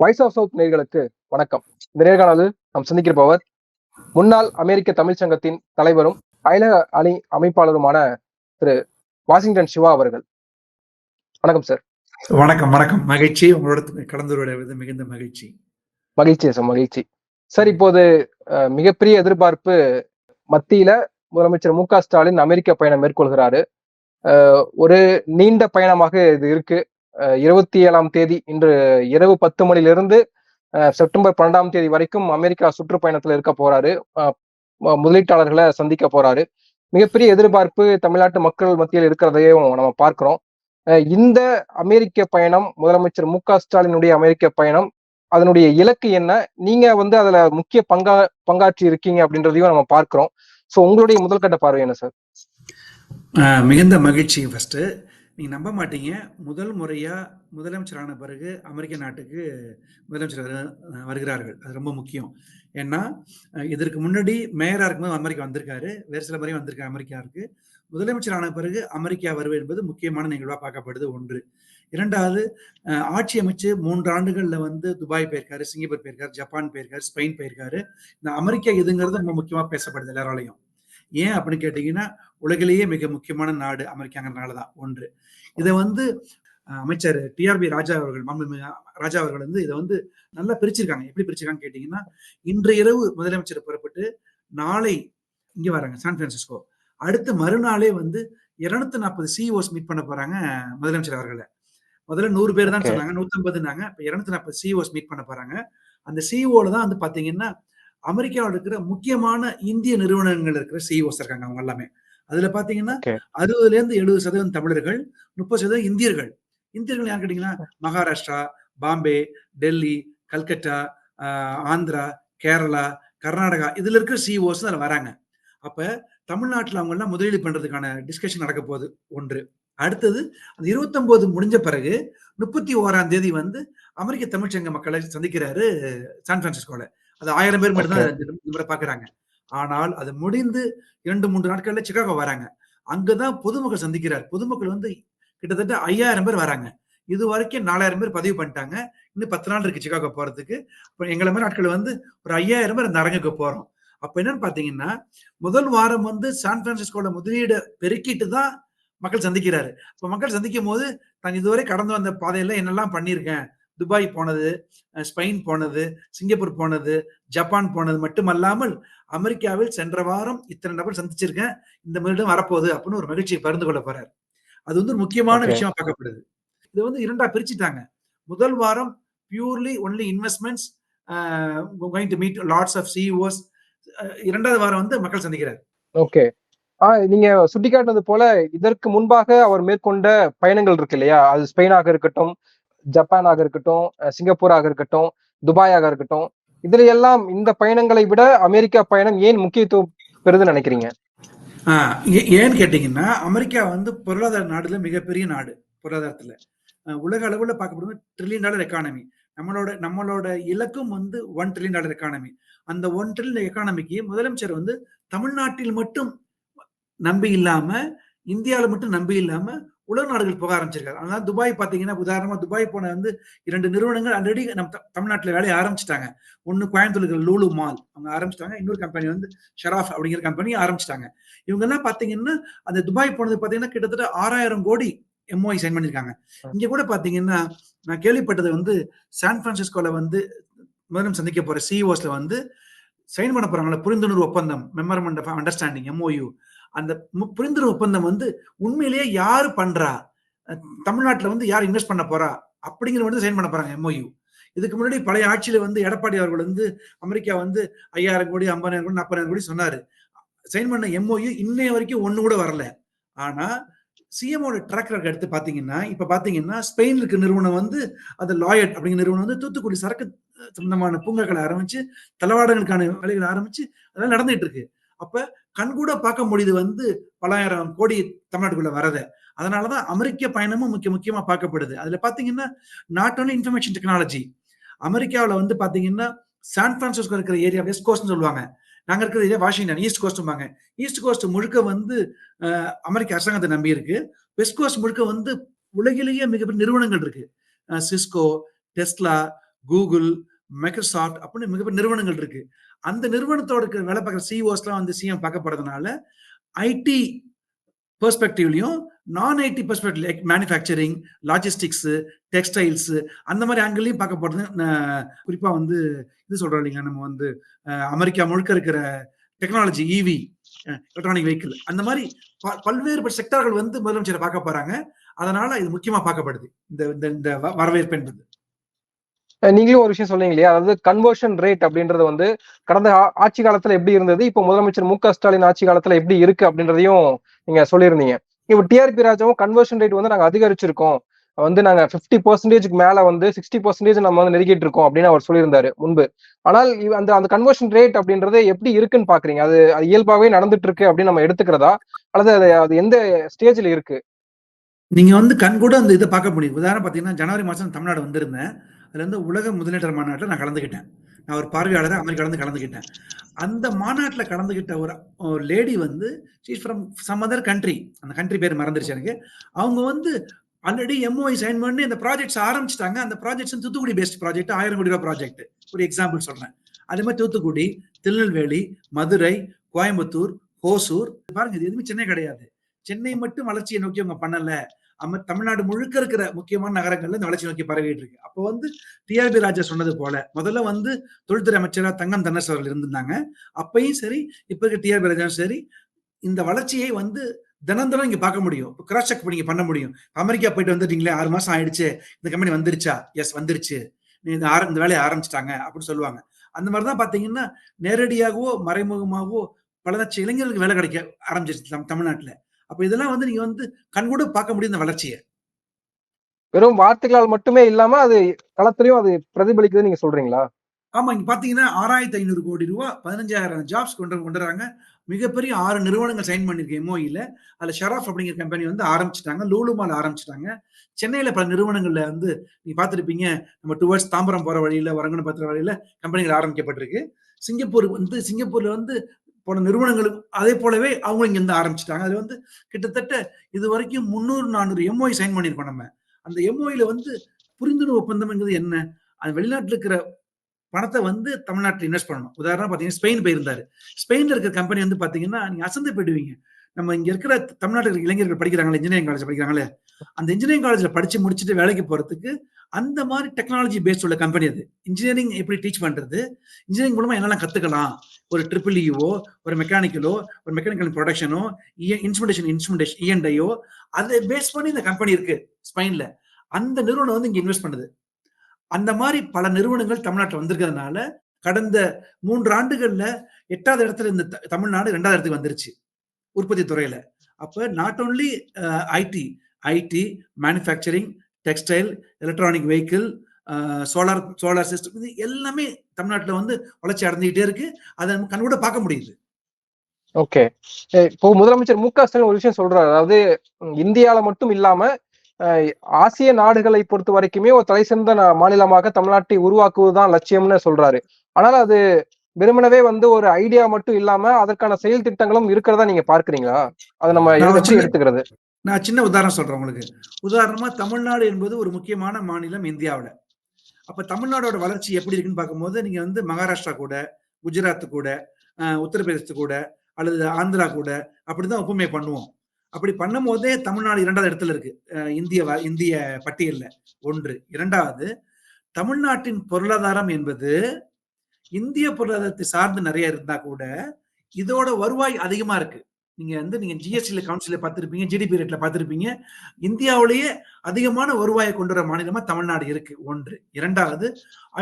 Voice of south நேர்களுக்கு வணக்கம். இந்த நேர்காணலில் நாம் சந்திக்கிறபவர் முன்னாள் அமெரிக்க தமிழ் சங்கத்தின் தலைவரும் அயல அணி அமைப்பாளருமான திரு. வாஷிங்டன் சிவா அவர்கள். வணக்கம் சார் வணக்கம் வணக்கம். மகிழ்ச்சி. உங்களோட கலந்துரையாடுவது மிகுந்த மகிழ்ச்சி. மகிழ்ச்சி சார் மகிழ்ச்சி. சார் இப்போது மிகப்பெரிய எதிர்பார்ப்பு மத்தியில முதலமைச்சர் மு க ஸ்டாலின் அமெரிக்க பயணம் மேற்கொள்கிறாரு. ஒரு நீண்ட பயணமாக இது இருக்கு. இருபத்தி ஏழாம் தேதி இன்று இரவு பத்து மணிலிருந்து செப்டம்பர் பன்னெண்டாம் தேதி வரைக்கும் அமெரிக்கா சுற்றுப்பயணத்துல இருக்க போறாரு. முதலீட்டாளர்களை சந்திக்க போறாரு. மிகப்பெரிய எதிர்பார்ப்பு தமிழ்நாட்டு மக்கள் மத்தியில் இருக்கிறதையும் நம்ம பார்க்கிறோம். இந்த அமெரிக்க பயணம் முதலமைச்சர் மு க ஸ்டாலினுடைய அமெரிக்க பயணம் அதனுடைய இலக்கு என்ன? நீங்க வந்து அதுல முக்கிய பங்கா பங்காற்றி இருக்கீங்க அப்படின்றதையும் நம்ம பார்க்கிறோம். ஸோ உங்களுடைய முதல்கட்ட பார்வை என்ன சார்? மிகுந்த மகிழ்ச்சி ஃபர்ஸ்ட் நீங்கள் நம்ப மாட்டீங்க. முதல் முறையா முதலமைச்சரான பிறகு அமெரிக்க நாட்டுக்கு முதலமைச்சர் வருகிறார்கள். அது ரொம்ப முக்கியம். ஏன்னா இதற்கு முன்னாடி மேயரா இருக்கும்போது அமெரிக்கா வந்திருக்காரு. வேறு சில முறையும் வந்திருக்காரு அமெரிக்காவுக்கு. முதலமைச்சரான பிறகு அமெரிக்கா வருவது என்பது முக்கியமான நிகழ்வா பார்க்கப்படுது ஒன்று. இரண்டாவது ஆட்சி அமைச்சு மூன்று ஆண்டுகள்ல வந்து துபாய் போயிருக்காரு சிங்கப்பூர் போயிருக்காரு ஜப்பான் போயிருக்காரு ஸ்பெயின் போயிருக்காரு. இந்த அமெரிக்கா இதுங்கிறது ரொம்ப முக்கியமா பேசப்படுது எல்லாராலையும். ஏன் அப்படின்னு கேட்டீங்கன்னா உலகிலேயே மிக முக்கியமான நாடு அமெரிக்காங்கிறதுனால தான் ஒன்று. இதை வந்து அமைச்சர் டிஆர்பி ராஜா அவர்கள் மாண்புமிகு ராஜா அவர்கள் வந்து இதை வந்து நல்லா பிரிச்சிருக்காங்க. எப்படி பிரிச்சிருக்காங்கன்னு கேட்டீங்கன்னா இன்று இரவு முதலமைச்சர் புறப்பட்டு நாளை இங்க வராங்க சான் பிரான்சிஸ்கோ. அடுத்த மறுநாளே வந்து இருநூத்தி நாற்பது சிஇஓஸ் மீட் பண்ண போறாங்க முதலமைச்சர் அவர்களை. முதல்ல நூறு பேர் தான். சொன்னாங்க நூத்தம்பதுனாங்க இப்ப இருநூத்தி நாற்பது சிஇஓஸ் மீட் பண்ண போறாங்க. அந்த சிஇஓல தான் வந்து பாத்தீங்கன்னா அமெரிக்காவில் இருக்கிற முக்கியமான இந்திய நிறுவனங்கள் இருக்கிற சிஇஓஸ் இருக்காங்க அவங்க எல்லாமே. அதுல பாத்தீங்கன்னா. அறுபதுல இருந்து எழுபது சதவீதம் தமிழர்கள் முப்பது சதவீதம் இந்தியர்கள். இந்தியர்கள் யார் கேட்டீங்கன்னா மகாராஷ்டிரா பாம்பே டெல்லி ஆஹ், ஆந்திரா கேரளா கர்நாடகா இதுல இருக்கிற சிஓஸ் அதில் வராங்க. அப்ப தமிழ்நாட்டில் அவங்க எல்லாம் முதலீடு பண்றதுக்கான டிஸ்கஷன் நடக்க போகுது. ஒன்று. அடுத்தது அந்த இருபத்தொன்பது முடிஞ்ச பிறகு முப்பத்தி ஓராம் தேதி வந்து அமெரிக்க தமிழ்ச்சங்க மக்களை சந்திக்கிறாரு சான் பிரான்சிஸ்கோல. அது ஆயிரம் பேர் மட்டும் தான் பாக்குறாங்க ஆனால் அது முடிந்து இரண்டு மூன்று நாட்கள்ல சிகாகோ வராங்க. அங்கதான் பொதுமக்கள் சந்திக்கிறார். பொதுமக்கள் வந்து கிட்டத்தட்ட ஐயாயிரம் பேர் வராங்க. இது வரைக்கும் நாலாயிரம் பேர் பதிவு பண்ணிட்டாங்க. இன்னும் பத்து நாள் இருக்கு சிகாகோ போறதுக்கு. இப்போ எங்களை மாதிரி நாட்கள் வந்து ஒரு ஐயாயிரம் பேர் அந்த அரங்குக்கு போறோம். அப்ப என்னன்னு பாத்தீங்கன்னா முதல் வாரம் வந்து சான் பிரான்சிஸ்கோல முதலீடு பெருக்கிட்டு தான் மக்கள் சந்திக்கிறாரு. இப்ப மக்கள் சந்திக்கும் போது தான் இதுவரை கடந்து வந்த பாதையில என்னெல்லாம் பண்ணியிருக்கேன்? துபாய் போனது ஸ்பெயின் போனது சிங்கப்பூர் போனது ஜப்பான் போனது மட்டுமல்லாமல் அமெரிக்காவில் சென்ற வாரம் இத்தனை நபர் சந்திச்சிருக்கேன். இந்த வருடம் வரப்போகுது அப்படின்னு ஒரு மகிழ்ச்சியை பகிர்ந்து கொள்ள போறார். அது வந்து ஒரு முக்கியமான. விஷயமா பார்க்கப்படுது. இது வந்து இரண்டா பிரிச்சுட்டாங்க. முதல் வாரம் purely only investments going to meet lots of CEOs இரண்டாவது வாரம் வந்து மக்கள் சந்திக்கிறார். ஓகே. நீங்க சுட்டிக்காட்டினது போல இதற்கு முன்பாக அவர் மேற்கொண்ட பயணங்கள் இருக்கு இல்லையா? அது ஸ்பெயினாக இருக்கட்டும் ஜப்பானாக இருக்கட்டும் சிங்கப்பூராக இருக்கட்டும் துபாயாக இருக்கட்டும் இதுல எல்லாம் இந்த பயணங்களை விட அமெரிக்கா பயணம் ஏன் முக்கியத்துவம் பெறுதுன்னு நினைக்கிறீங்க? ஆஹ் ஏ- ஏன்னு கேட்டீங்கன்னா அமெரிக்கா வந்து பொருளாதார நாடுல மிகப்பெரிய நாடு பொருளாதாரத்துல. உலக அளவுல பார்க்கப்படுவது ட்ரில்லியன் டாலர் எக்கானமி நம்மளோட நம்மளோட இலக்கும் வந்து ஒன் ட்ரில்லியன் டாலர் எக்கானமி அந்த ஒன் ட்ரில்லியன் எக்கானமிக்கு முதலமைச்சர் வந்து தமிழ்நாட்டில் மட்டும் நம்பி இல்லாம இந்தியாவில் மட்டும் நம்பி இல்லாம உலக நாடுகள் போக ஆரம்பிச்சிருக்காரு அதனால துபாய் பாத்தீங்கன்னா உதாரணமா துபாய் போன வந்து இரண்டு நிறுவனங்கள் ஆல்ரெடி நம்ம த- வேலையை ஆரம்பிச்சிட்டாங்க. ஒன்னு கோயம்புத்தூர் இருக்கிற லூலு மால். அவங்க ஆரம்பிச்சிட்டாங்க. இன்னொரு கம்பெனி வந்து ஷராஃப் அப்படிங்கிற கம்பெனி ஆரம்பிச்சிட்டாங்க. இவங்க எல்லாம் பாத்தீங்கன்னா அந்த துபாய் போனது பாத்தீங்கன்னா கிட்டத்தட்ட ஆறாயிரம் கோடி எம்ஓஐ சைன் பண்ணிருக்காங்க இங்க கூட பாத்தீங்கன்னா நான் கேள்விப்பட்டது வந்து சான் பிரான்சிஸ்கோல வந்து முதலும் சந்திக்க போற சிஇஓஸ்ல வந்து சைன் பண்ண போறாங்களா புரிந்துணர்வு ஒப்பந்தம் மெமரமெண்ட் ஆஃப் அண்டர்ஸ்டாண்டிங் எம்ஓயு அந்த புரிந்துணர்வு ஒப்பந்தம் வந்து உண்மையிலேயே யாரு பண்றா? தமிழ்நாட்டில் வந்து யார் இன்வெஸ்ட் பண்ண போறா? அப்படிங்கிற வந்து சைன் பண்ண போறாங்க எம்ஓயு இதுக்கு முன்னாடி பழைய ஆட்சியில வந்து எடப்பாடி அவர்கள் வந்து அமெரிக்கா வந்து ஐயாயிரம் கோடி ஐம்பதாயிரம் கோடி நாற்பதாயிரம் கோடி சொன்னாரு. சைன் பண்ண எம்ஓயு இன்னைய வரைக்கும் ஒன்று கூட வரல. ஆனா சிஎம்ஓட ட்ராக் ரெக்கார்ட் எடுத்து பாத்தீங்கன்னா இப்ப பாத்தீங்கன்னா ஸ்பெயின் இருக்க நிறுவனம் வந்து அந்த லாயட் அப்படிங்கிற நிறுவனம் வந்து தூத்துக்குடி சரக்கு சம்பந்தமான பூங்காக்களை ஆரம்பிச்சு தளவாடங்களுக்கான வேலைகளை ஆரம்பிச்சு அதெல்லாம் நடந்துட்டு இருக்கு. அப்ப கண்கூட பார்க்க முடியுது வந்து பலாயிரம் கோடி தமிழ்நாட்டுக்குள்ள வரத. அதனாலதான் அமெரிக்க பயணமும் முக்கிய முக்கியமா பார்க்கப்படுது. அதுல பாத்தீங்கன்னா நாட் ஓன்லி இன்ஃபர்மேஷன் டெக்னாலஜி அமெரிக்காவில் வந்து பாத்தீங்கன்னா சான் பிரான்சிஸ்கோ இருக்கிற ஏரியா வெஸ்ட் கோஸ்ட்னு சொல்லுவாங்க. நாங்க இருக்கிற ஏரியா வாஷிங்டன் ஈஸ்ட் கோஸ்ட்பாங்க ஈஸ்ட் கோஸ்ட் முழுக்க வந்து அமெரிக்க அரசாங்கத்தை நம்பி இருக்கு. வெஸ்ட் கோஸ்ட் முழுக்க வந்து உலகிலேயே மிகப்பெரிய நிறுவனங்கள் இருக்கு. சிஸ்கோ டெஸ்லா கூகுள் மைக்ரோசாஃப்ட் அப்படின்னு மிகப்பெரிய நிறுவனங்கள் இருக்கு. அந்த நிறுவனத்தோட இருக்கிற வேலை பார்க்குற சிஓஸ்லாம் வந்து சிஎம் பார்க்கப்படுறதுனால ஐடி பெர்ஸ்பெக்டிவ்லையும் நான் IT perspective like manufacturing logistics textiles அந்த மாதிரி ஆங்கிள்லையும் பார்க்கப்படுது குறிப்பாக வந்து இது சொல்கிறோம் இல்லைங்க நம்ம வந்து அமெரிக்கா முழுக்க இருக்கிற டெக்னாலஜி இவி எலக்ட்ரானிக் வெஹிக்கிள் அந்த மாதிரி ப- பல்வேறு செக்டார்கள் வந்து முதலமைச்சரை பார்க்க போறாங்க. அதனால இது முக்கியமா பார்க்கப்படுது. இந்த இந்த இந்த வ- வரவேற்பு என்பது. நீங்களும் ஒரு விஷயம் சொன்னீங்க இல்லையா? அதாவது கன்வர்ஷன் ரேட் அப்படின்றது வந்து கடந்த ஆட்சி காலத்துல எப்படி இருந்தது? இப்போ முதலமைச்சர் மு க ஸ்டாலின் ஆட்சி காலத்துல எப்படி இருக்கு அப்படின்றதையும் நீங்க சொல்லியிருந்தீங்க. இப்போ டிஆர்பி ராஜாவும் கன்வர்ஷன் ரேட் வந்து நாங்க அதிகரிச்சிருக்கோம். வந்து நாங்க 50% பர்சன்டேஜ்க்கு மேல வந்து சிக்ஸ்டி பர்சன்டேஜ் நம்ம வந்து நெருக்கிட்டு இருக்கோம் அப்படின்னு அவர் சொல்லியிருந்தாரு முன்பு. ஆனால் அந்த அந்த கன்வர்ஷன் ரேட் அப்படின்றது எப்படி இருக்குன்னு பாக்குறீங்க? அது அது இயல்பாவே நடந்துட்டு இருக்கு அப்படின்னு நம்ம எடுத்துக்கிறதா? அல்லது அது அது எந்த ஸ்டேஜ்ல இருக்கு? நீங்க வந்து கண் கூட அந்த இதை பார்க்க முடியும். உதாரணம் பாத்தீங்கன்னா ஜனவரி மாசம் தமிழ்நாடு வந்திருந்தேன். அதுல இருந்து உலக முதலீட்டர் மாநாட்டில் நான் கலந்துக்கிட்டேன் நான் ஒரு பார்வையாளராக அமெரிக்கா வந்து கலந்துக்கிட்டேன் அந்த மாநாட்டில் கலந்துக்கிட்ட ஒரு லேடி வந்து ஃப்ரம் சம் அதர் கண்ட்ரி அந்த கண்ட்ரி பேர் மறந்துருச்சு எனக்கு. அவங்க வந்து ஆல்ரெடி எம்ஓஐ சைன் பண்ணி இந்த ப்ராஜெக்ட்ஸ் ஆரம்பிச்சிட்டாங்க. அந்த ப்ராஜெக்ட்ஸ் தூத்துக்குடி பேஸ்ட் ப்ராஜெக்ட் ஆயிரம் கோடி ரூபாய் ப்ராஜெக்ட் ஒரு எக்ஸாம்பிள் சொல்றேன். அதே மாதிரி தூத்துக்குடி திருநெல்வேலி மதுரை கோயம்புத்தூர் ஹோசூர் பாருங்க இது எதுவுமே சென்னை கிடையாது. சென்னை மட்டும் வளர்ச்சியை நோக்கி அவங்க பண்ணலை. நம்ம தமிழ்நாடு முழுக்க இருக்கிற முக்கியமான நகரங்கள்ல இந்த வளர்ச்சி நோக்கி பரவிட்டு இருக்கு. அப்போ வந்து டிஆர்பி ராஜா சொன்னது போல முதல்ல வந்து தொழில்துறை அமைச்சராக தங்கம் தன்னரசு அவர்கள் இருந்திருந்தாங்க. அப்பையும் சரி இப்ப இருக்க டிஆர்பி ராஜாவும் சரி இந்த வளர்ச்சியை வந்து தினம் தினம் இங்க பார்க்க முடியும். இப்போ கிராஸ் செக் நீங்க பண்ண முடியும். அமெரிக்கா போயிட்டு வந்துட்டீங்களே ஆறு மாசம் ஆயிடுச்சு. இந்த கம்பெனி வந்துருச்சா? எஸ் வந்துருச்சு. நீ இந்த ஆரம் இந்த வேலையை ஆரம்பிச்சிட்டாங்க அப்படின்னு சொல்லுவாங்க. அந்த மாதிரி தான் பாத்தீங்கன்னா நேரடியாகவோ மறைமுகமாகவோ பல லட்சம் இளைஞர்களுக்கு வேலை கிடைக்க ஆரம்பிச்சிருச்சு தமிழ்நாட்டில் தமிழ்நாட்டுல. அப்ப இதெல்லாம் வந்து நீங்க வந்து கண்கூட பார்க்க முடியும் இந்த வளர்ச்சியை. வெறும் வார்த்தைகளால் மட்டுமே இல்லாம அது களத்திலையும் அது பிரதிபலிக்குதுன்னு நீங்க சொல்றீங்களா? ஆமா இங்க பாத்தீங்கன்னா ஆறாயிரத்தி ஐநூறு கோடி ரூபாய் பதினஞ்சாயிரம் ஜாப்ஸ் கொண்டு கொண்டு வராங்க மிகப்பெரிய ஆறு நிறுவனங்கள் சைன் பண்ணிருக்கு எம்ஓஇல அதுல ஷராஃப் அப்படிங்கிற கம்பெனி வந்து ஆரம்பிச்சிட்டாங்க லூலு மால் ஆரம்பிச்சிட்டாங்க. சென்னையில பல நிறுவனங்கள்ல வந்து நீங்க பார்த்திருப்பீங்க நம்ம டுவர்ட்ஸ் தாம்பரம் போற வழியில வரங்கன பத்திர வழியில கம்பெனிகள் ஆரம்பிக்கப்பட்டிருக்கு. சிங்கப்பூர் வந்து சிங்கப்பூர்ல வந்து போன நிறுவனங்களுக்கு அதே போலவே அவங்க இங்க இருந்து ஆரம்பிச்சிட்டாங்க. அது வந்து கிட்டத்தட்ட இது வரைக்கும் முந்நூறு நானூறு எம்ஓஐ சைன் பண்ணியிருக்கோம் நம்ம. அந்த எம்ஓஐல வந்து புரிந்துணர்வு ஒப்பந்தம்ங்கிறது என்ன? அது வெளிநாட்டில் இருக்கிற பணத்தை வந்து தமிழ்நாட்டில் இன்வெஸ்ட் பண்ணணும். உதாரணம் பார்த்தீங்கன்னா ஸ்பெயின் போயிருந்தாரு. ஸ்பெயின்ல இருக்கிற கம்பெனி வந்து பாத்தீங்கன்னா நீங்க அசந்து போயிடுவீங்க. நம்ம இங்க இருக்கிற தமிழ்நாட்டில் இளைஞர்கள் படிக்கிறாங்களே இன்ஜினியரிங் காலேஜ் படிக்கிறாங்களே அந்த இன்ஜினியரிங் காலேஜ்ல படிச்சு முடிச்சுட்டு வேலைக்கு போறதுக்கு அந்த மாதிரி டெக்னாலஜி பேஸ்ட் உள்ள கம்பெனி அது. இன்ஜினியரிங் எப்படி டீச் பண்றது? இன்ஜினியரிங் மூலமா என்னெல்லாம் கத்துக்கலாம்? ஒரு ட்ரிபிள் இஓ e ஒரு மெக்கானிக்கலோ ஒரு மெக்கானிக்கல் ப்ரொடக்ஷனோ இன்ஸ்ட்ருமெண்டேஷன் இன்ஸ்ட்ருமெண்டேஷன் இஎன்டையோ அதை பேஸ் பண்ணி இந்த கம்பெனி இருக்கு ஸ்பெயின்ல அந்த நிறுவனம் வந்து இங்க இன்வெஸ்ட் பண்ணுது. அந்த மாதிரி பல நிறுவனங்கள் தமிழ்நாட்டில் வந்திருக்கிறதுனால கடந்த மூன்று ஆண்டுகள்ல எட்டாவது இடத்துல இந்த த- தமிழ்நாடு ரெண்டாவது இடத்துக்கு வந்துருச்சு. உற்பத்தி துறையில. அப்ப not only IT IT manufacturing textile electronic vehicle solar solar system இது எல்லாமே தமிழ்நாட்டில் வந்து வளர்ச்சி அடைஞ்சுக்கிட்டே இருக்கு. அதை நம்ம கண்கூட பார்க்க முடியுது. ஓகே இப்போ முதலமைச்சர் மு க ஸ்டாலின் ஒரு விஷயம் சொல்றாரு. அதாவது இந்தியால மட்டும் இல்லாம ஆசிய நாடுகளை பொறுத்த வரைக்குமே ஒரு தலை சிறந்த மாநிலமாக தமிழ்நாட்டை உருவாக்குவதுதான் லட்சியம்னு சொல்றாரு. ஆனால் அது வெறுமனவே வந்து ஒரு ஐடியா மட்டும் இல்லாம அதற்கான செயல் திட்டங்களும் இருக்கிறதா நீங்க பார்க்கறீங்களா? அதை நம்ம எடுத்துக்கிறது? நான் சின்ன உதாரணம் சொல்றேன் உங்களுக்கு. உதாரணமா தமிழ்நாடு என்பது ஒரு முக்கியமான மாநிலம் இந்தியாவுல அப்ப தமிழ்நாடோட வளர்ச்சி எப்படி இருக்குன்னு பார்க்கும்போது நீங்க வந்து மகாராஷ்டிரா கூட குஜராத் கூட உத்தரப்பிரதேசத்து கூட அல்லது ஆந்திரா கூட அப்படிதான் ஒப்புமை பண்ணுவோம். அப்படி பண்ணும் போதே தமிழ்நாடு இரண்டாவது இடத்துல இருக்கு. இந்திய வ- இந்திய பட்டியல்ல. ஒன்று. இரண்டாவது தமிழ்நாட்டின் பொருளாதாரம் என்பது இந்திய பொருளாதாரத்தை சார்ந்து நிறைய இருந்தா கூட இதோட வருவாய் அதிகமா இருக்கு. நீங்க வந்து நீங்க ஜிஎஸ்டில கவுன்சில பார்த்திருப்பீங்க ஜிடிபி ரேட்ல பார்த்திருப்பீங்க. இந்தியாவிலேயே அதிகமான வருவாயை கொண்டு வர மாநிலமா தமிழ்நாடு இருக்கு. ஒன்று. இரண்டாவது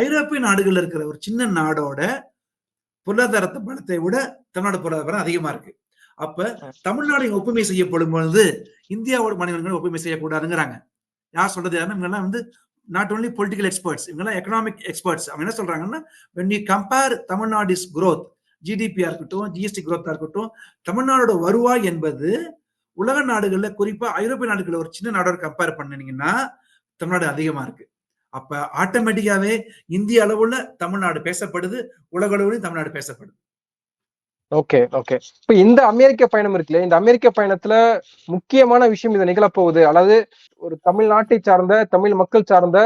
ஐரோப்பிய நாடுகள்ல இருக்கிற ஒரு சின்ன நாடோட பொருளாதாரத்தை பலத்தை விட தமிழ்நாடு பொருளாதாரம் அதிகமா இருக்கு. அப்ப தமிழ்நாடு ஒப்புமை செய்யப்படும் பொழுது இந்தியாவோட மாநிலங்கள் ஒப்புமை செய்யக்கூடாதுங்கிறாங்க. யார் சொல்றது? யாருன்னா இவங்கெல்லாம் வந்து நாட் ஓன்லி பொலிட்டிக்கல் எக்ஸ்பர்ட்ஸ் இவங்கெல்லாம் எக்கனாமிக் எக்ஸ்பர்ட்ஸ் அவங்க என்ன சொல்றாங்கன்னா when you compare Tamil Nadu is growth ஜிடிபியா இருக்கட்டும் ஜிஎஸ்டி குரோத்தா இருக்கட்டும் தமிழ்நாடோட வருவாய் என்பது உலக நாடுகளில் குறிப்பா ஐரோப்பிய நாடுகளில் ஒரு சின்ன நாடோட கம்பேர் பண்ணினீங்கன்னா தமிழ்நாடு அதிகமா இருக்கு. அப்ப ஆட்டோமேட்டிக்காவே இந்திய அளவுல தமிழ்நாடு பேசப்படுது உலக அளவுலையும் தமிழ்நாடு பேசப்படுது. Okay okay. இப்ப இந்த அமெரிக்க பயணம் இருக்குல்ல இந்த அமெரிக்க பயணத்துல முக்கியமான விஷயம் இது நிகழப்போகுது. அதாவது ஒரு தமிழ்நாட்டை சார்ந்த தமிழ் மக்கள் சார்ந்த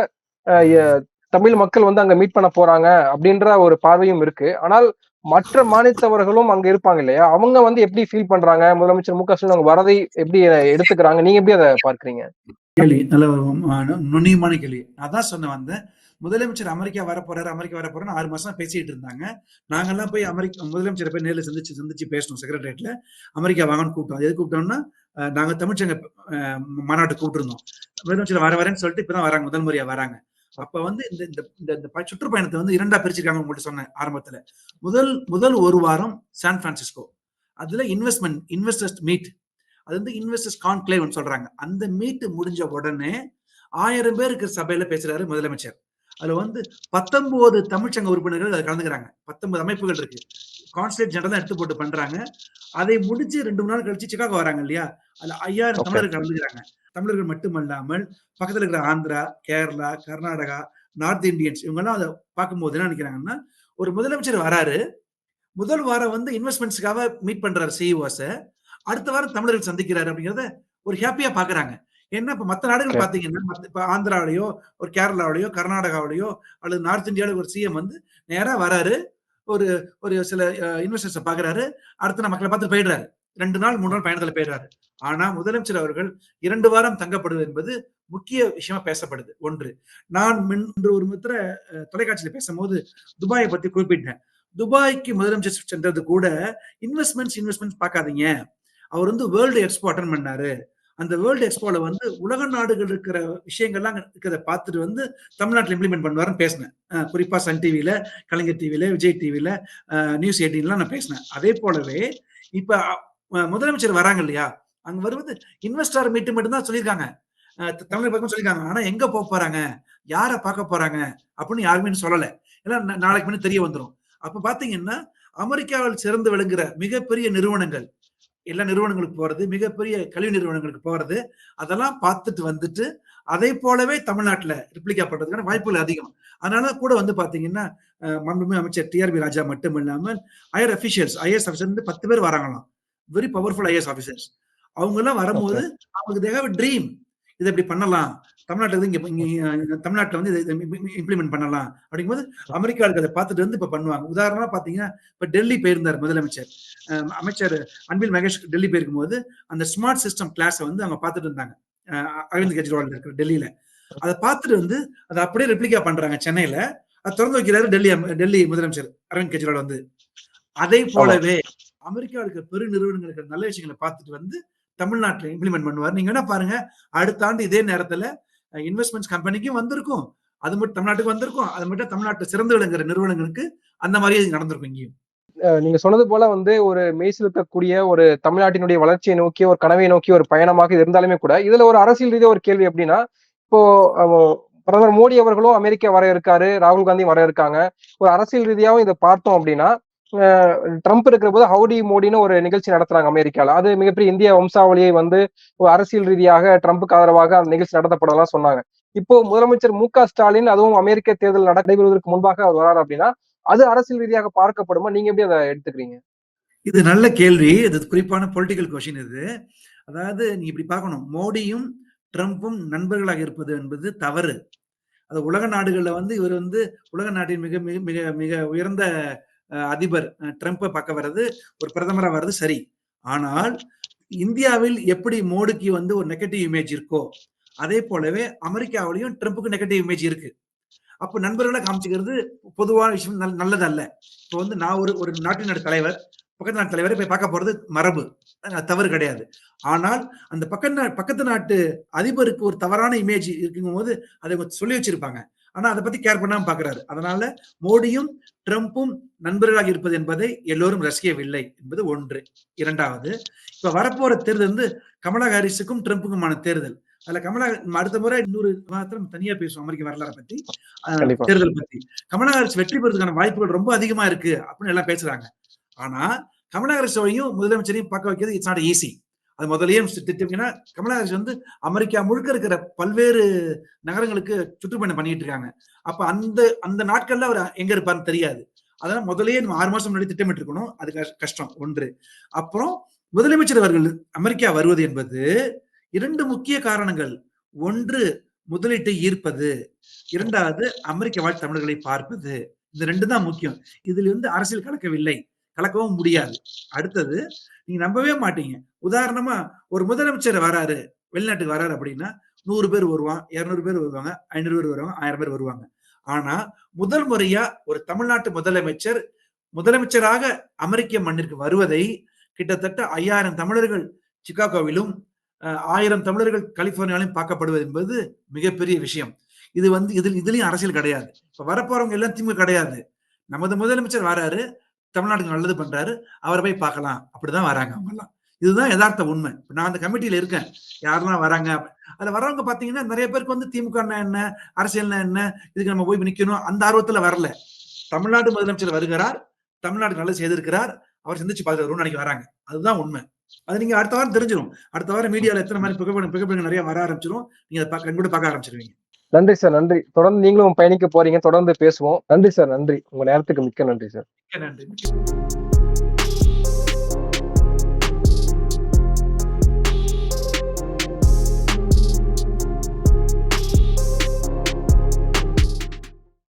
தமிழ் மக்கள் வந்து அங்க மீட் பண்ண போறாங்க அப்படின்ற ஒரு பார்வையும் இருக்கு. ஆனால் மற்ற மாநிலத்தவர்களும் அங்க இருப்பாங்க இல்லையா? அவங்க வந்து எப்படி ஃபீல் பண்றாங்க? முதலமைச்சர் மு க ஸ்டாலின் அவங்க வரதை எப்படி எடுத்துக்கிறாங்க? நீங்க எப்படி அதை பார்க்கறீங்க? கேள்வி நல்ல நுண்ணியமான கேள்வி. நான் தான் சொன்ன வந்தேன். முதலமைச்சர் அமெரிக்கா வர போறாரு அமெரிக்கா வர போறாரு ஆறு மாசம் பேசிட்டு இருந்தாங்க. நாங்கெல்லாம் போய் அமெரிக்கா முதலமைச்சரை போய் நேரில் சந்திச்சு சந்திச்சு பேசணும் செக்ரட்டரியேட்ல அமெரிக்கா வாங்கன்னு கூப்பிட்டோம். எது கூப்பிட்டோம்னா நாங்க தமிழ்ச்சங்க மாநாட்டு கூப்பிட்டுருந்தோம். முதலமைச்சர் வர வரேன்னு சொல்லிட்டு இப்பதான் வராங்க முதல் முறையா வராங்க. அப்ப வந்து இந்த இந்த இந்த இந்த சுற்றுப்பயணத்தை வந்து இரண்டா பிரிச்சிருக்காங்க உங்கள்ட்ட சொன்னேன் ஆரம்பத்துல. முதல் முதல் ஒரு வாரம் சான் பிரான்சிஸ்கோ. அதுல இன்வெஸ்ட்மெண்ட் இன்வெஸ்டர்ஸ் மீட். அது வந்து இன்வெஸ்டர்ஸ் கான்க்ளேவ்னு சொல்றாங்க. அந்த மீட் முடிஞ்ச உடனே ஆயிரம் பேர் இருக்கிற சபையில பேசுறாரு முதலமைச்சர். அதுல வந்து பத்தொன்பது தமிழ்ச்சங்க உறுப்பினர்கள் அதுல கலந்துக்கிறாங்க. பத்தொன்பது அமைப்புகள் இருக்கு. கான்சுலேட் ஜெனரல் தான் எடுத்து போட்டு பண்றாங்க. அதை முடிச்சு ரெண்டு மூணு நாள் கழிச்சு சிக்காகோ வராங்க இல்லையா? அதுல ஐயாயிரம். தமிழர்கள் கலந்துக்கிறாங்க. தமிழர்கள் மட்டுமல்லாமல் பக்கத்துல இருக்கிற ஆந்திரா கேரளா கர்நாடகா நார்த் இந்தியன்ஸ் இவங்க எல்லாம் அதை பார்க்கும்போது என்ன நினைக்கிறாங்கன்னா ஒரு முதலமைச்சர் வராரு. முதல் வாரம் வந்து இன்வெஸ்ட்மெண்ட்ஸ்க்காக மீட் பண்றாரு சிஇஓஸ அடுத்த வாரம் தமிழர்கள் சந்திக்கிறாரு அப்படிங்கறத ஒரு ஹாப்பியா பாக்குறாங்க ஏன்னா இப்ப மத்த நாடுகள். பாத்தீங்கன்னா இப்ப ஆந்திராவிலயோ ஒரு கேரளாவிலயோ கர்நாடகாவிலயோ அல்லது நார்த் இந்தியாவில ஒரு சிஎம் வந்து நேரா வராரு. ஒரு ஒரு சில இன்வெஸ்டர்ஸ பாக்குறாரு. அடுத்த மக்களை பார்த்து போயிடுறாரு. ரெண்டு நாள் மூணு நாள் பயணத்துல போயிடுறாரு. ஆனா முதலமைச்சர் அவர்கள் இரண்டு வாரம் தங்கப்படுவது என்பது முக்கிய விஷயமா பேசப்படுது. ஒன்று நான் இன்று ஒரு முத்திர தொலைக்காட்சியில பேசும்போது துபாயை பத்தி குறிப்பிட்டேன். துபாய்க்கு முதலமைச்சர் சென்றது கூட இன்வெஸ்ட்மெண்ட்ஸ் இன்வெஸ்ட்மெண்ட்ஸ் பார்க்காதீங்க. அவர் வந்து வேர்ல்டு எக்ஸ்போ அட்டன் பண்ணாரு. அந்த வேர்ல்டு எக்ஸ்போல வந்து உலக நாடுகள் இருக்கிற விஷயங்கள்லாம் இருக்கிறத பார்த்துட்டு வந்து தமிழ்நாட்டில் இம்ப்ளிமெண்ட் பண்ணுவாருன்னு பேசினேன். குறிப்பா சன் டிவியில கலைஞர் டிவியில விஜய் டிவியில நியூஸ் எயிட்டீன்லாம் நான் பேசினேன். அதே போலவே இப்ப முதலமைச்சர் வராங்க இல்லையா? அங்க வருவது இன்வெஸ்டர் மீட்டு மட்டும் தான் சொல்லியிருக்காங்க அஹ், தமிழக பக்கம் சொல்லியிருக்காங்க. ஆனா எங்க போக போறாங்க? யாரை பார்க்க போறாங்க? அப்படின்னு யாருமே சொல்லலை. ஏன்னா எல்லாம் நாளைக்கு முன்னே தெரிய வந்துடும் அப்ப பாத்தீங்கன்னா அமெரிக்காவில் சிறந்து விளங்குற மிகப்பெரிய நிறுவனங்கள் எல்லா நிறுவனங்களுக்கு போறது மிகப்பெரிய கல்வி நிறுவனங்களுக்கு போறது அதெல்லாம் பார்த்துட்டு வந்துட்டு அதே போலவே தமிழ்நாட்டுல ரிப்ளிகா பண்றதுக்கான வாய்ப்புகள் அதிகம். அதனால கூட வந்து பாத்தீங்கன்னா அஹ், மாண்புமிகு அமைச்சர் டிஆர்பி ராஜா மட்டும் இல்லாமல் ஹையர் அபிஷியல்ஸ் ஐஎஸ் ஆஃபீஸர் வந்து பத்து பேர் வராங்களாம். வெரி பவர்ஃபுல் ஐஎஸ் ஆஃபீஸர்ஸ் அவங்க எல்லாம் வரும்போது அவங்களுக்கு தேவை ட்ரீம் இதை இப்படி பண்ணலாம். தமிழ்நாட்டுல இங்க இங்க தமிழ்நாட்டுல வந்து இதை இம்ப்ளிமெண்ட் பண்ணலாம். அப்படிங்கும்போது அமெரிக்காவுக்கு அதை பார்த்துட்டு வந்து இப்ப பண்ணுவாங்க. உதாரணமா பாத்தீங்கன்னா இப்ப டெல்லி போயிருந்தார் முதலமைச்சர். அமைச்சர் அன்பில் மகேஷ் டெல்லி போயிருக்கும் போது அந்த ஸ்மார்ட் சிஸ்டம் கிளாஸை வந்து அவங்க பார்த்துட்டு இருந்தாங்க. அரவிந்த் கெஜ்ரிவால் இருக்கிற டெல்லியில. அதை பார்த்துட்டு வந்து அதை அப்படியே ரெப்ளிகா பண்றாங்க சென்னையில. அதை திறந்து வைக்கிறாரு டெல்லி டெல்லி முதலமைச்சர் அரவிந்த் கெஜ்ரிவால் வந்து. அதே போலவே அமெரிக்காவில் இருக்கிற பெரு நிறுவனங்கள் இருக்கிற நல்ல விஷயங்களை பார்த்துட்டு வந்து தமிழ்நாட்டில் இம்ப்ளிமெண்ட் பண்ணுவார். நீங்க என்ன பாருங்க அடுத்த ஆண்டு இதே நேரத்துல இன்வெஸ்ட்மெண்ட்ஸ் கம்பெனிக்கும் வந்திருக்கும். அது மட்டும் தமிழ்நாட்டுக்கு வந்திருக்கும். அது மட்டும் தமிழ்நாட்டு சிறந்து விளங்குற நிறுவனங்களுக்கு அந்த மாதிரியே நடந்திருக்கும் இங்கேயும். நீங்க சொன்னது போல வந்து ஒரு மெய்சிலுத்தக்கூடிய ஒரு தமிழ்நாட்டினுடைய வளர்ச்சியை நோக்கி ஒரு கனவை நோக்கி ஒரு பயணமாக இருந்தாலுமே கூட இதுல ஒரு அரசியல் ரீதியாக ஒரு கேள்வி எப்படின்னா இப்போ பிரதமர் மோடி அவர்களும் அமெரிக்கா வர இருக்காரு ராகுல் காந்தி வர இருக்காங்க. ஒரு அரசியல் ரீதியாகவும் இதை பார்த்தோம் அப்படின்னா ட்ரம்ப் இருக்கிற போது ஹவுடி மோடின்னு ஒரு நிகழ்ச்சி நடத்துறாங்க அமெரிக்கால. அது மிகப்பெரிய இந்திய வம்சாவளியை வந்து ஒரு அரசியல் ரீதியாக ட்ரம்புக்கு ஆதரவாக அந்த நிகழ்ச்சி நடத்தப்படலாம் சொன்னாங்க. இப்போ முதலமைச்சர் மு க ஸ்டாலின் அதுவும் அமெரிக்க தேர்தல் நடைபெறுவதற்கு முன்பாக அவர் வராரு அப்படின்னா அது அரசியல் ரீதியாக பார்க்கப்படுமா? நீங்க எப்படி அதை எடுத்துக்கிறீங்க? இது நல்ல கேள்வி. இது குறிப்பான பொலிட்டிக்கல் கொஸ்டின் இது. அதாவது நீ இப்படி பார்க்கணும். மோடியும் ட்ரம்ப்பும் நண்பர்களாக இருப்பது என்பது தவறு. அது உலக நாடுகளில் வந்து இவர் வந்து உலக நாட்டின் மிக மிக மிக மிக உயர்ந்த அதிபர் ட்ரம்ப்பை பார்க்க வர்றது ஒரு பிரதமரா வர்றது சரி. ஆனால் இந்தியாவில் எப்படி மோடிக்கு வந்து ஒரு நெகட்டிவ் இமேஜ் இருக்கோ அதே போலவே அமெரிக்காவிலையும் ட்ரம்ப்புக்கு நெகட்டிவ் இமேஜ் இருக்கு. அப்ப நண்பர்களை காமிச்சுக்கிறது பொதுவான விஷயம் நல்ல- அல்ல இப்போ வந்து நான் ஒரு ஒரு நாட்டினோட தலைவர் பக்கத்து நாட்டு தலைவரை போய் பார்க்க போறது மரபு. அது தவறு கிடையாது. ஆனால் அந்த பக்கத்து நா பக்கத்து நாட்டு அதிபருக்கு ஒரு தவறான இமேஜ் இருக்குங்கும் போது அதை சொல்லி வச்சிருப்பாங்க. ஆனா அதை பத்தி கேர் பண்ணாம பாக்குறாரு அதனால மோடியும் ட்ரம்ப்பும் நண்பர்களாக இருப்பது என்பதை எல்லோரும் ரசிக்கவில்லை என்பது ஒன்று. இரண்டாவது இப்ப வரப்போற தேர்தல் வந்து கமலா ஹாரிஸுக்கும் ட்ரம்ப்புக்குமான தேர்தல். அதுல கமலா அடுத்த முறை இன்னொரு மாதத்துல நம்ம தனியா பேசுவோம் அமெரிக்க வரலாறை பத்தி. தேர்தல் பத்தி. கமலா ஹாரிஸ் வெற்றி பெறதுக்கான வாய்ப்புகள் ரொம்ப அதிகமா இருக்கு அப்படின்னு எல்லாம் பேசுறாங்க. ஆனா கமலா ஹாரிஸையும் முதலமைச்சரையும் பார்க்க வைக்கிறது இட்ஸ் நாட் ஈஸி அது முதல்லயே திட்டம்னா கமலா ஹாரிஸ் வந்து அமெரிக்கா முழுக்க இருக்கிற பல்வேறு நகரங்களுக்கு சுற்றுப்பயணம் பண்ணிட்டு இருக்காங்க. அப்ப அந்த அந்த நாட்கள்ல அவர் எங்க இருப்பாருன்னு தெரியாது. அதனால முதலே நம்ம ஆறு மாசம் முன்னாடி திட்டமிட்டு இருக்கணும். அது கஷ்டம். ஒன்று. அப்புறம் முதலமைச்சர் அவர்கள் அமெரிக்கா வருவது என்பது இரண்டு முக்கிய காரணங்கள். ஒன்று முதலீட்டை ஈர்ப்பது. இரண்டாவது அமெரிக்க வாழ் தமிழர்களை பார்ப்பது. இந்த ரெண்டு தான் முக்கியம். இதுல இருந்து அரசியல் கலக்கவில்லை. கலக்கவும் முடியாது. அடுத்தது நீங்க நம்பவே மாட்டீங்க. உதாரணமா ஒரு முதலமைச்சர் வராரு வெளிநாட்டுக்கு வராரு அப்படின்னா நூறு பேர் வருவான் இரநூறு பேர் வருவாங்க ஐநூறு பேர் வருவாங்க ஆயிரம் பேர் வருவாங்க. ஆனா முதல் முறையா ஒரு தமிழ்நாட்டு முதலமைச்சர் முதலமைச்சராக அமெரிக்க மண்ணிற்கு வருவதை கிட்டத்தட்ட ஐயாயிரம் தமிழர்கள் சிகாகோவிலும் ஆயிரம் தமிழர்கள் கலிபோர்னியாவிலும் பார்க்கப்படுவது என்பது மிகப்பெரிய விஷயம். இது வந்து இதில் இதுலயும் அரசியல் கிடையாது. இப்ப வரப்போறவங்க எல்லாம் திமுக கிடையாது. நமது முதலமைச்சர் வராரு தமிழ்நாட்டுக்கு நல்லது பண்றாரு அவரை போய் பார்க்கலாம். அப்படிதான் வராங்க அவங்க எல்லாம் இதுதான் யதார்த்த உண்மை. இப்ப நான் அந்த கமிட்டியில இருக்கேன். யாரெல்லாம் வராங்க? அதுல வரவங்க பாத்தீங்கன்னா நிறைய பேருக்கு வந்து திமுக என்ன? அரசியல்னா என்ன? இதுக்கு நம்ம போய் நிக்கணும். அந்த ஆர்வத்துல வரல. தமிழ்நாடு முதலமைச்சர் வருகிறார். தமிழ்நாடு நல்லது செய்திருக்கிறார். அவர் சிந்திச்சு பார்த்து நாளைக்கு வராங்க. அதுதான் உண்மை. அது நீங்க அடுத்த வாரம் தெரிஞ்சிடும் அடுத்த வாரம் மீடியால எத்தனை மாதிரி புகைப்படம் புகைப்படங்கள் நிறைய வர ஆரம்பிச்சிடும் நீங்க அதை பார்க்க- கண்கூட பார்க்க ஆரம்பிச்சிருவீங்க. நன்றி சார் நன்றி. தொடர்ந்து நீங்களும் பயணிக்க போறீங்க தொடர்ந்து பேசுவோம். நன்றி சார் நன்றி. உங்க நேரத்துக்கு மிக்க நன்றி சார். நன்றி.